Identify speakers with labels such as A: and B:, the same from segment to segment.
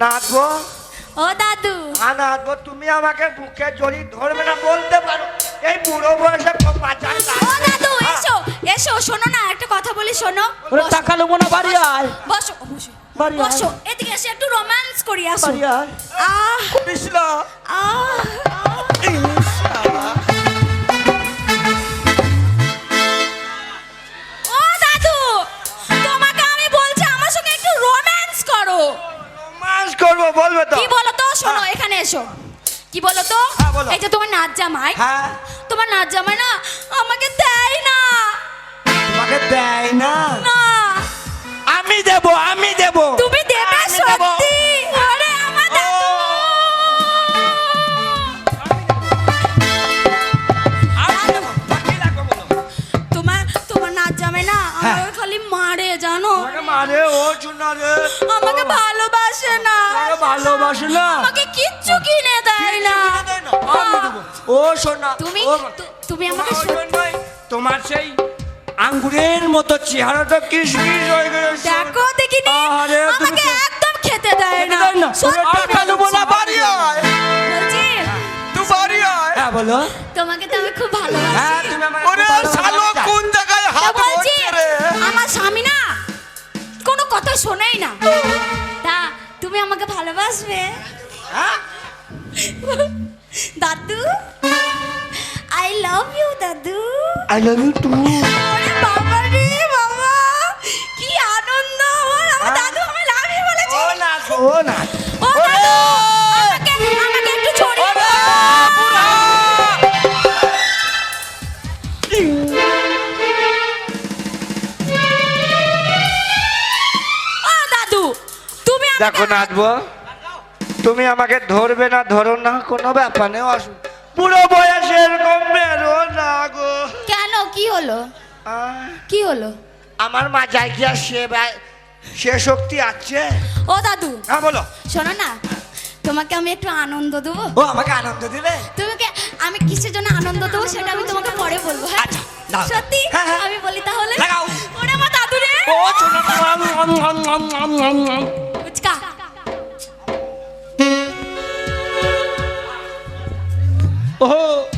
A: নাচবো
B: ও দাদু।
A: হ্যাঁ নাচবো তুমি আমাকে বুকে জড়ি ধরবে না বলতে পারো। এই বুড়ো বয়সে
B: ও দাদু এসো এসো শোনো না একটা কথা বলি শোনো।
A: ওরে তাকালো নেব বাড়ি আয়।
B: বসো বসো।
A: বাড়ি
B: বসো এদিকে এসে একটু রোম্যান্স করি আসো।
A: বাড়ি আয়।
B: আহ।
C: কৃষ্ণ।
B: আহ।
A: রোমান্স করব বলবে তো।
B: কি বলো তো শোনো এখানে এসো। কি বলো তো
A: হ্যাঁ, বলো।
B: এই যে তোমার নাচ জামাই।
A: হ্যাঁ।
B: তোমার নাচ জামাই না আমাকে দেয় না।
A: আমাকে দেয় না।
B: না।
A: আমি দেব আমি দেব।
B: তুমি দেবে সত্যি। জানো
A: মারে ও চুনা রে।
B: আমাকে ভালোবাসে না।
A: আমাকে ভালোবাসে না।
B: আমাকে কিচ্ছু কিনে দেয় না।
A: ও সোনা
B: তুমি তুমি আমাকে
A: তোমার সেই আঙ্গুরের মতো চেহারাটা কিশমিশ হয়ে গেছে।
B: দেখো দেখিনি? আমাকে একদম খেতে দেয় না। সত্যি
A: ওরে না,
C: বাড়ি আয়। তুই বাড়ি আয়।
A: হ্যাঁ বলো।
B: তোমাকে তো আমি খুব ভালোবাসি।
A: হ্যাঁ আমার
C: ওরে শালো কোন জায়গায় হাত
B: বলছি
C: রে?
B: আমার স্বামী না শোনেই না। তা তুমি আমাকে ভালোবাসবে?
A: হ্যাঁ?
B: দাদু আই লাভ ইউ দাদু।
A: আই লাভ ইউ টু
B: বাবা রে বাবা কি আনন্দ আমার। আমার দাদু আমি লাভ ইউ বলেছি।
A: ও না ও না। দেখো নাচবো। তুমি আমাকে ধরবে না ধরো না কোনো ব্যাপার নেই অসু পুরো বয়সে এরকম মেরো না গো।
B: কেন? কি হলো? কি হলো?
A: আমার মা যাই কি আর সে সে শক্তি আছে।
B: ও দাদু।
A: হ্যাঁ বলো।
B: শোনো না তোমাকে আমি একটু আনন্দ দেবো।
A: ও আমাকে আনন্দ দিবে?
B: তোমাকে আমি কিসের জন্য আনন্দ দেবো সেটা আমি তোমাকে পরে বলব হ্যাঁ?
A: আচ্ছা,
B: সত্যি?
A: হ্যাঁ, হ্যাঁ।
B: আমি বলি তাহলে। ওরে আমার দাদু রে!
A: ও শোনো না,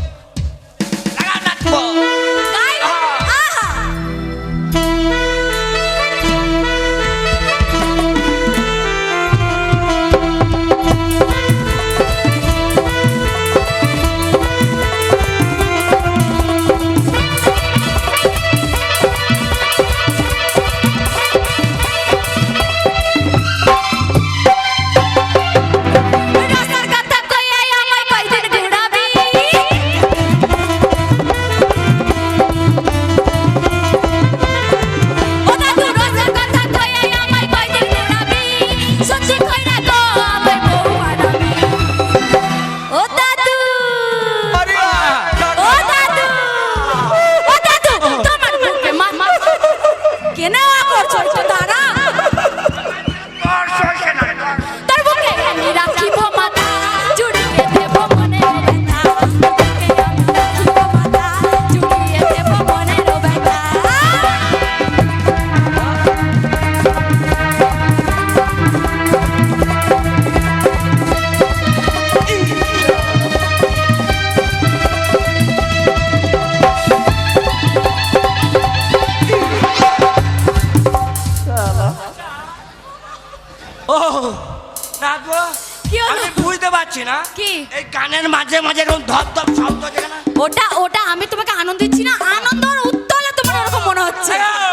A: নাচবো
B: কি হলো?
A: আমি বুঝতে পারছি না
B: কি?
A: এই গানের মাঝে মাঝে এরকম ধপ ধপ শব্দ না
B: ওটা ওটা আমি তোমাকে আনন্দ দিচ্ছি না আনন্দ উত্তলে তোমার ওরকম মনে হচ্ছে আহা!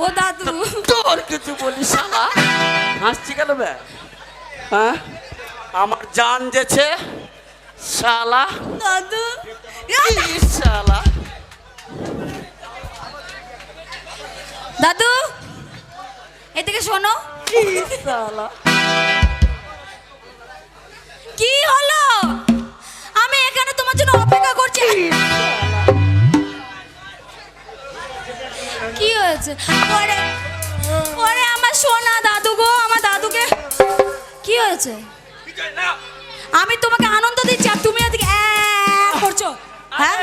B: ও দাদু। তোর কিছু বলিস শালা
C: হাসছি কেন বে? হ্যাঁ? আমার জান যেছে শালা।
B: দাদু।
C: শালা।
B: দাদু এদিকে শোনো।
C: শালা।
B: হয়েছে ওরে ওরে আমার সোনা দাদু গো আমার দাদুকে। কি হয়েছে? আমি তোমাকে আনন্দ দিচ্ছি আর তুমি এদিকে করছ। হ্যাঁ?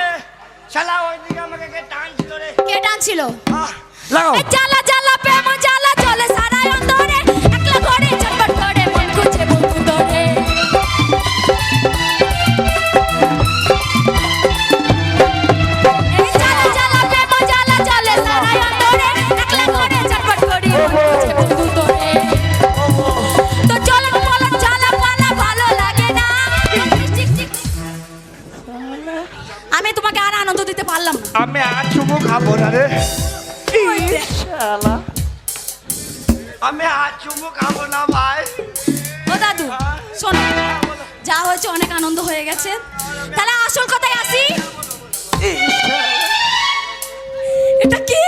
A: শালা ওইদিকে আমাকে কে টানছিল রে?
B: কে টানছিল?
A: লাগাও।
B: জ্বালা জ্বালা প্রেম জ্বালা চলে সারা অন্তরে একলা ঘরে আমি আর
A: চুমু খাব না ভাই।
B: ও দাদু শোনো যা হয়েছে অনেক আনন্দ হয়ে গেছে। তাহলে আসল কথায় আসি। এটা কি?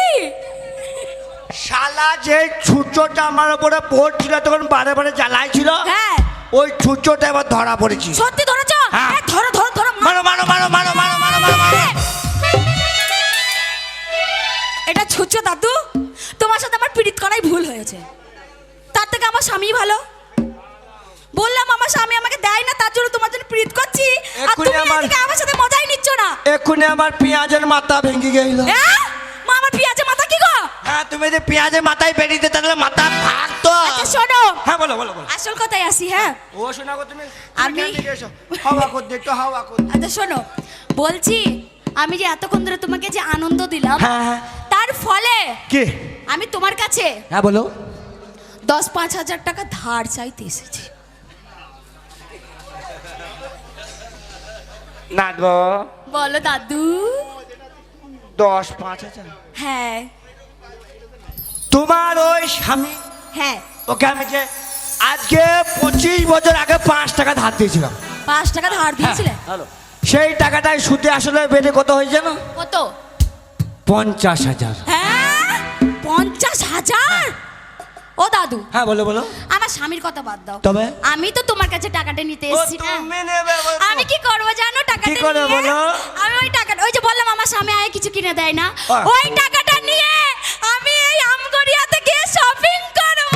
A: শালা যে ছুঁচোটা আমার উপরে পড়ছিল তখন বারে বারে জ্বালাইছিল
B: হ্যাঁ।
A: ওই ছুঁচোটা এবার ধরা পড়েছি।
B: সত্যি ধরেছ?
A: হ্যাঁ।
B: ধরো ধরো ধরো
A: মারো মারো মারো মারো মারো মারো মারো মারো।
B: এটা ছুচ্ছ দাদু। তোমার সাথে আমার পীড়িত করাই ভুল হয়েছে। আমার স্বামী ভালো? বললাম আমার স্বামী আমাকে দেয় না তার জন্য তোমার জন্য পীড়িত করছি। আর তুমি
A: আমার-
B: এদিকে আমার সাথে মজাই নিচ্ছ না।
A: এক্ষুনি আমার পেঁয়াজের মাথা ভেঙে গেল।
B: হ্যাঁ? মা আমার পেঁয়াজে মাথা কি গো?
A: হ্যাঁ তুমি যে পেঁয়াজের মাথায় বেরিয়ে দিতে তাহলে মাথা ভাগতো
B: আচ্ছা শোনো।
A: হ্যাঁ বলো বলো বলো।
B: আসল কথাই আসি হ্যাঁ?
A: ও শোনা গো তুমি।
B: আমি-
A: হাওয়া কর দে একটু হাওয়া কর
B: আচ্ছা শোনো। বলছি আমি যে এতক্ষণ ধরে তোমাকে যে আনন্দ দিলাম
A: হ্যাঁ হ্যাঁ।
B: তার ফলে
A: কি?
B: আমি তোমার কাছে
A: হ্যাঁ বলো।
B: দশ পাঁচ হাজার টাকা ধার চাইতে এসেছি।
A: না গো
B: বলো দাদু।
A: দশ পাঁচ হাজার?
B: হ্যাঁ।
A: তোমার ওই স্বামী?
B: হ্যাঁ।
A: ওকে আমি যে আজকে পঁচিশ বছর আগে পাঁচ টাকা ধার দিয়েছিলাম।
B: পাঁচ টাকা ধার দিয়েছিলে?
C: হ্যালো।
A: সেই টাকাটাই সুদে আসলে বেড়ে কত হয়েছে না
B: কত?
A: পঞ্চাশ হাজার।
B: হ্যাঁ? পঞ্চাশ হাজার? ও দাদু।
A: হ্যাঁ বলো বলো।
B: আমার স্বামীর কথা বাদ দাও।
A: তবে?
B: আমি তো তোমার কাছে টাকাটা নিতে এসেছি না
A: তুমি নেবে বলো।
B: আমি কি করব জানো টাকাটা
A: কি করবে বলো?
B: আমি ওই টাকাটা ওই যে বললাম আমার স্বামী আয় কিছু কিনে দেয় না।
A: হ্যাঁ।
B: ওই টাকাটা নিয়ে আমি এই আমগড়িয়াতে গিয়ে শপিং করব।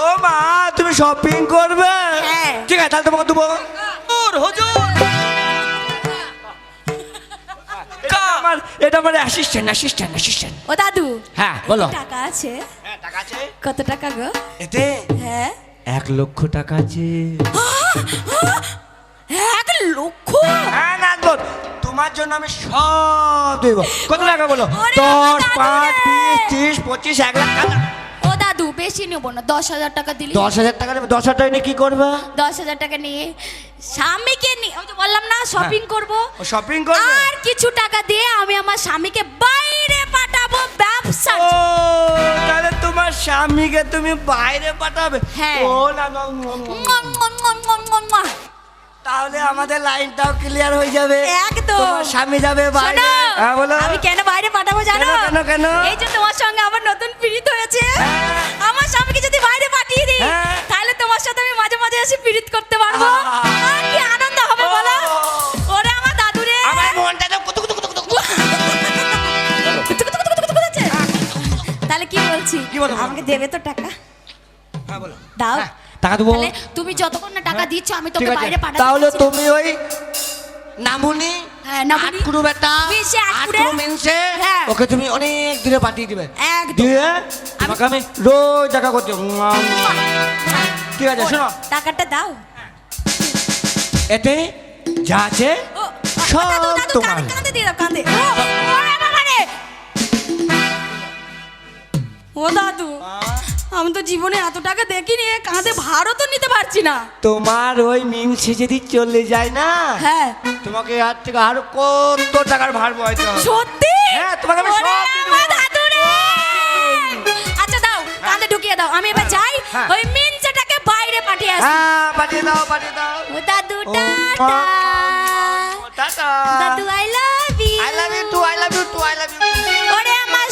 A: ও মা তুমি শপিং করবে?
B: হ্যাঁ।
A: ঠিক আছে তাহলে তোমাকে দেবো।
C: হুজুর হুজুর।
A: এটা আমার অ্যাসিস্ট্যান্ট অ্যাসিস্ট্যান্ট অ্যাসিস্ট্যান্ট
B: ও দাদু
A: হ্যাঁ বলো।
B: টাকা আছে।
A: হ্যাঁ আছে?
B: কত টাকা গো?
A: এতে?
B: হ্যাঁ।
A: এক লক্ষ টাকা আছে।
B: এক লক্ষ?
A: হ্যাঁ তোমার জন্য আমি সব দেব। কত টাকা বলো? দশ পাঁচ। বিশ ত্রিশ পঁচিশ এক লাখ টাকা।
B: দাদু বেশি নেব না দশ হাজার টাকা দিলি।
A: দশ হাজার টাকা নেবে দশ হাজার টাকা নিয়ে কি করবে?
B: দশ হাজার টাকা নিয়ে স্বামীকে নিয়ে আমি তো বললাম না শপিং করব।
A: ও শপিং করবে?
B: আর কিছু টাকা দিয়ে আমি আমার স্বামীকে বাইরে পাঠাবো ব্যবসা
A: তাহলে তোমার স্বামীকে তুমি বাইরে পাঠাবে?
B: হ্যাঁ।
A: ও না। তাহলে আমাদের লাইনটাও ক্লিয়ার হয়ে যাবে।
B: একদম।
A: তোমার স্বামী যাবে বাইরে হ্যাঁ বলো
B: আমি কেন বাইরে পাঠাবো জানো
A: কেন, কেন?
B: এই যে তোমার সঙ্গে আমার নতুন পীড়িত হয়েছে
A: হ্যাঁ।
B: আমার স্বামীকে যদি বাইরে পাঠিয়ে দিই
A: হ্যাঁ।
B: তাহলে তোমার সাথে আমি মাঝে মাঝে এসে পীড়িত করতে পারব কি আনন্দ হবে বলো ওরে আমার
A: মনটা তো কুতু কুতু কুতু কুতু।
B: তাহলে কি বলছি। আমাকে দেবে তো টাকা
A: হ্যাঁ বলো
B: দাও
A: হ্যাঁ, টাকা দেবো
B: তুমি যতক্ষণ না টাকা দিচ্ছ আমি তোকে বাইরে পাঠাতে
A: তাহলে তুমি ওই নামুনি ওকে তুমি অনেক দূরে পাঠিয়ে দিবে। দিয়ে তোমাকে আমি রোজ দেখা করতে ঠিক আছে শোনো।
B: টাকাটা দাও।
A: এতে যা আছে সব তোমার
B: ও দাদু। আমি তো জীবনে এত টাকা দেখিনি কাঁধে ভারও তো নিতে পারছি না।
A: তোমার ওই মিনসে যদি চলে যায় না
B: হ্যাঁ।
A: তোমাকে আর থেকে আরও কত টাকার ভার হবে।
B: সত্যি?
A: হ্যাঁ, তোমাকে আমি সব।
B: আচ্ছা দাও কাঁধে ঢুকিয়ে দাও আমি এবার যাই
A: হ্যাঁ।
B: ওই মিনচে দিয়ে আসি।
A: হ্যাঁ পাঠিয়ে দাও পাঠিয়ে দাও।
B: ও দাদু টাটা।
A: টাটা।
B: দাদু I love you
A: I love you too I love you too I love you
B: ওরে
A: আমার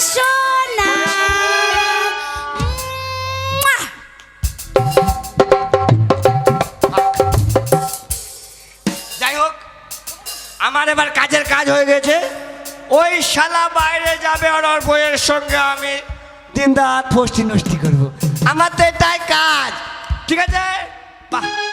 A: এবার কাজের কাজ হয়ে গেছে। ওই শালা বাইরে যাবে আর ওর বইয়ের সঙ্গে আমি দিন রাত ফষ্টি নষ্টি করব। আমার তো এটাই কাজ। ঠিক আছে? বাহ।